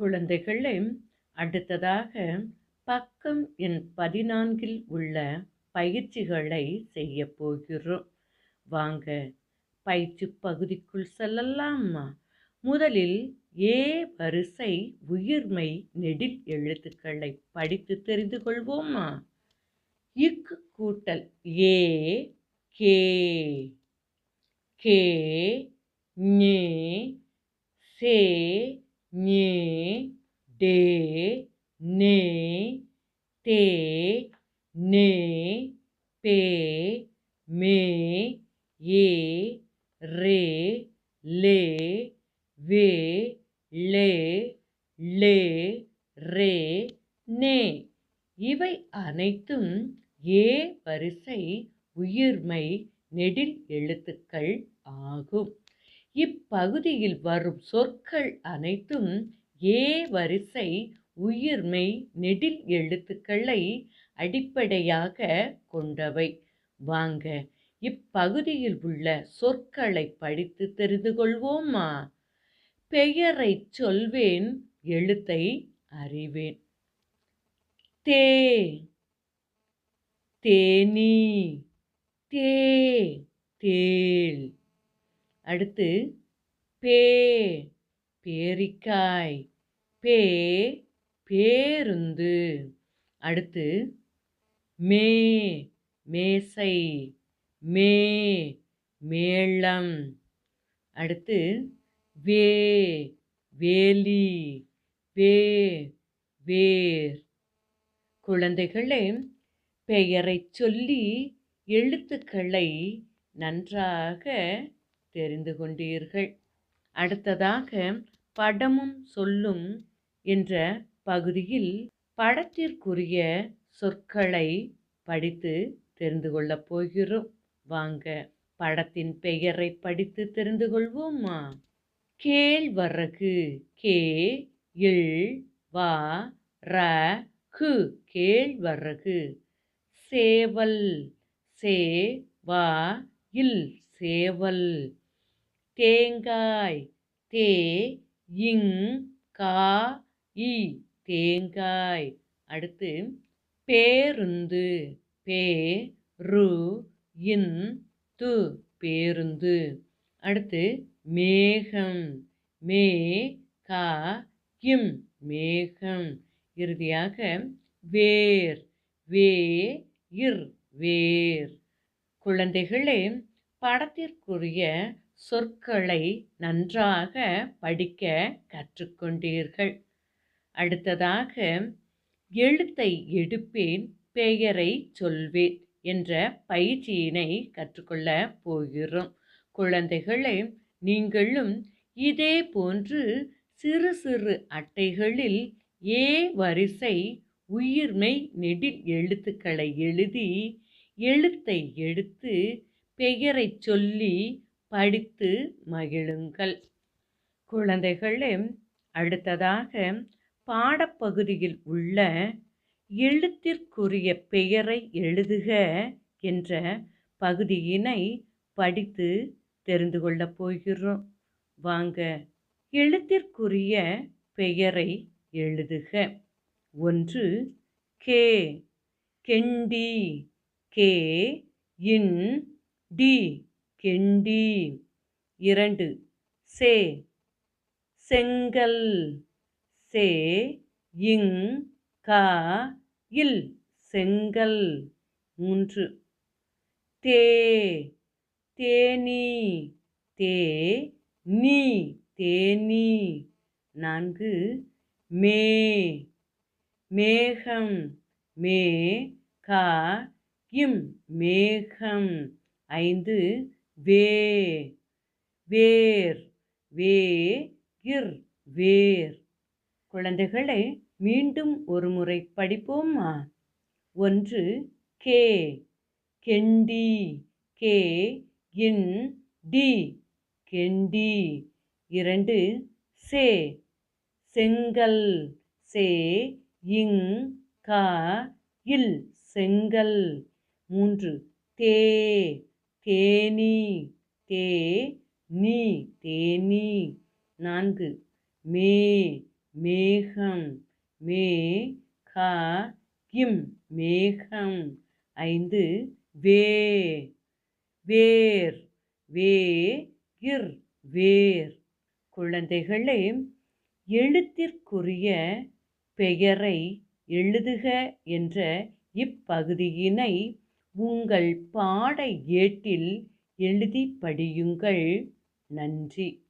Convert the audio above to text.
குழந்தைகளே அடுத்ததாக பக்கம் எண் பதினான்கில் உள்ள பயிற்சிகளை செய்ய போகிறோம். வாங்க பயிற்சி பகுதிக்குள் செல்லலாமா? முதலில் ஏ வரிசை உயிர்மை நெடில் எழுத்துக்களை படித்து தெரிந்து கொள்வோமா? இக்கு கூட்டல் ஏ கே கே ஞே சே ஞே. டே நே தே நே பே மே ஏ ரே லே வே லே லே ரே நே. இவை அனைத்தும் ஏ வரிசை உயிர்மை நெடில் எழுத்துக்கள் ஆகும். இப்பகுதியில் வரும் சொற்கள் அனைத்தும் ஏ வரிசை உயிர்மை நெடில் எழுத்துக்களை அடிப்படையாக கொண்டவை. வாங்க இப்பகுதியில் உள்ள சொற்களை படித்து தெரிந்து கொள்வோமா? பெயரை சொல்வேன் எழுத்தை அறிவேன். தே தேனி தே தேள். அடுத்து பே பேரிக்காய். பே பேருந்து. அடுத்து மே மேசை மே மேளம். அடுத்து வே வேலி வே வேர். குழந்தைகளே பெயரைச் சொல்லி எழுத்துக்களை நன்றாக தெரிந்து கொண்டீர்கள். அடுத்ததாக படமும் சொல்லும் என்ற பகுதியில் படத்திற்குரிய சொற்களை படித்து தெரிந்து கொள்ளப் போகிறோம். வாங்க படத்தின் பெயரை படித்து தெரிந்து கொள்வோமா? கேழ்வரகு கே இல் வா ர கு கேழ்வரகு. சேவல் சே வா இல் சேவல். தேங்காய் தே இங் கா ஈ தேங்காய். அடுத்து பேருந்து பே ரு இன் து பேருந்து. அடுத்து மேகம் மே கா கிம் மேகம். இறுதியாக வேர் வே இர் வேர். குழந்தைகளே படத்திற்குரிய சொற்களை நன்றாக படிக்க கற்றுக்கொண்டீர்கள். அடுத்ததாக எழுத்தை எடுப்பேன் பெயரை சொல்வேன் என்ற பயிற்சியினை கற்றுக்கொள்ள போகிறோம். குழந்தைகளே நீங்களும் இதே போன்று சிறு சிறு அட்டைகளில் ஏ வரிசை உயிர்மை நெடில் எழுத்துக்களை எழுதி எழுத்தை எடுத்து பெயரைச் சொல்லி படித்து மகிழுங்கள். குழந்தைகளே அடுத்ததாக பாடப்பகுதியில் உள்ள எழுத்திற்குரிய பெயரை எழுதுக என்ற பகுதியினை படித்து தெரிந்து கொள்ளப் போகிறோம். வாங்க எழுத்திற்குரிய பெயரை எழுதுக. ஒன்று கே கெண்டி கே இன் டி கெண்டி. இரண்டு சே செங்கல். சே இங் க இல் செங்கல். மூன்று. தே தேனி. தே நீ தேனி. நான்கு. மே. மேகம். மே கா இம் மேகம். ஐந்து. வே. வேர். வே இர் வேர். குழந்தைகளை மீண்டும் ஒருமுறை படிப்போமா? ஒன்று கே கெண்டி கே இன் டி கெண்டி. இரண்டு சே செங்கல் சே இங் கா இல் செங்கல். மூன்று தே தேனி தே நீ தேனி. நான்கு மே மேகம் மே க கிம் மேகம் ஐந்து வே வேர் வே கிர் வேர். குழந்தைகளே எழுத்திற்குரிய பெயரை எழுதுக என்ற இப்பகுதியினை உங்கள் பாட ஏட்டில் எழுதி படியுங்கள். நன்றி.